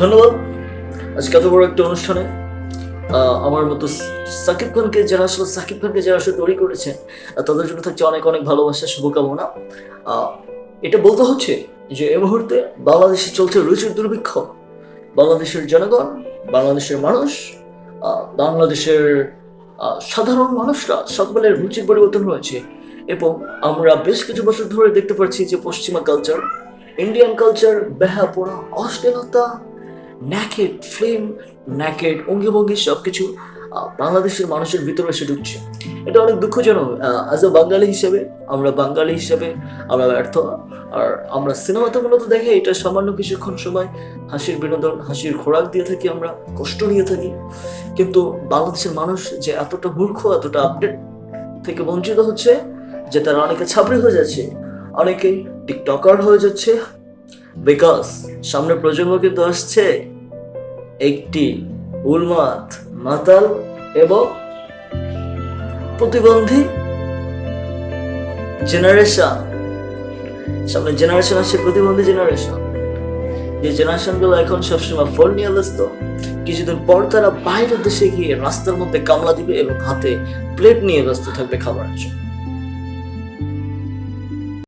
ধন্যবাদ। আজকে এত বড় একটা অনুষ্ঠানে আমার মতো সাকিব খানকে যারা আসলে সাকিব খানকে যারা আসলে তৈরি করেছে আহ, তাদের জন্য থাকছে অনেক অনেক ভালোবাসা শুভকামনা। এটা বলতে হচ্ছে যে এই মুহূর্তে বাংলাদেশে চলছে রুচির দুর্ভিক্ষ। বাংলাদেশের জনগণ বাংলাদেশের মানুষ বাংলাদেশের সাধারণ মানুষরা সকলের রুচির পরিবর্তন হয়েছে। এবং আমরা বেশ কিছু বছর ধরে দেখতে পাচ্ছি যে পশ্চিমা কালচার ইন্ডিয়ান কালচার বেহাপনা অশ্লীলতা ন্যাকেড ফ্লেম ন্যাকেড অঙ্গি ভঙ্গি সব কিছু বাংলাদেশের মানুষের ভিতরে এসে ঢুকছে। এটা অনেক দুঃখজনক। অ্যাজ এ বাঙালি হিসেবে, আমরা বাঙালি হিসেবে, আমরা ব্যর্থ। আর আমরা সিনেমাতে মূলত দেখে এটা সামান্য কিছুক্ষণ সময়, হাসির বিনোদন, হাসির খোরাক দিয়ে থাকি আমরা, কষ্ট নিয়ে থাকি। কিন্তু বাংলাদেশের মানুষ যে এতটা মূর্খ, এতটা আপডেট থেকে বঞ্চিত হচ্ছে, যে তারা অনেকে ছাপড়ি হয়ে যাচ্ছে, অনেকেই টিকটকার হয়ে যাচ্ছে। বিকজ সামনে প্রজন্ম কিন্তু আসছে একটি উন্মাদ মাতাল এবং প্রতিবন্ধী জেনারেশন সামনে জেনারেশন আসছে, প্রতিবন্ধী জেনারেশন যে জেনারেশনগুলো এখন সবসময় ফোন নিয়ে ব্যস্ত। কিছুদিন পর তারা বাইরের দেশে গিয়ে রাস্তার মধ্যে কামলা দিবে এবং হাতে প্লেট নিয়ে ব্যস্ত থাকবে খাবারের জন্য।